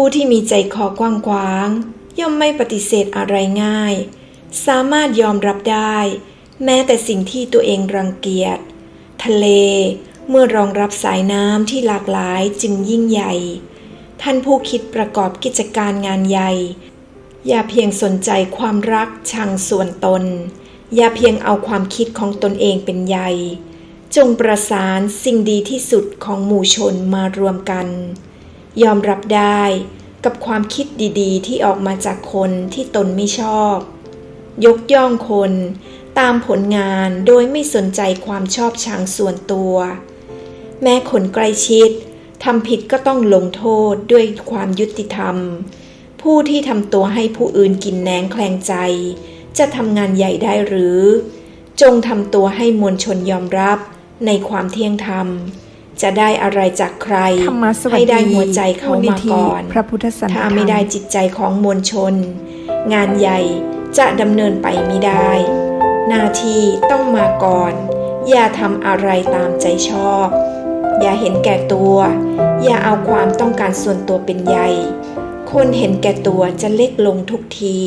ผู้ที่มีใจคอกว้างขวางย่อมไม่ปฏิเสธอะไรง่าย สามารถยอมรับได้ แม้แต่สิ่งที่ตัวเองรังเกียจ ทะเล เมื่อรองรับสายน้ำที่หลากหลายจึงยิ่งใหญ่ ท่านผู้คิดประกอบกิจการงานใหญ่ อย่าเพียงสนใจความรักชังส่วนตน อย่าเพียงเอาความคิดของตนเองเป็นใหญ่ จงประสานสิ่งดีที่สุดของหมู่ชนมารวมกัน ยอมรับได้กับความคิดดีๆ ที่ออกมาจากคนที่ตนไม่ชอบ ยกย่องคนตามผลงานโดยไม่สนใจความชอบชังส่วนตัว แม้คนใกล้ชิดทำผิดก็ต้องลงโทษด้วยความยุติธรรม ผู้ที่ทำตัวให้ผู้อื่นกินแหนงแคลงใจ จะทำงานใหญ่ได้หรือ จงทำตัวให้มวลชนยอมรับในความเที่ยงธรรม จะได้อะไรจากใครธรรมสวัสให้ดีได้หัวใจเขามาก่อน พระพุทธสันถ้าไม่ได้จิตใจของมวลชน งานใหญ่จะดำเนินไปไม่ได้ หน้าที่ต้องมาก่อน อย่าทำอะไรตามใจชอบ อย่าเห็นแก่ตัว อย่าเอาความต้องการส่วนตัวเป็นใหญ่ คนเห็นแก่ตัวจะเล็กลงทุกที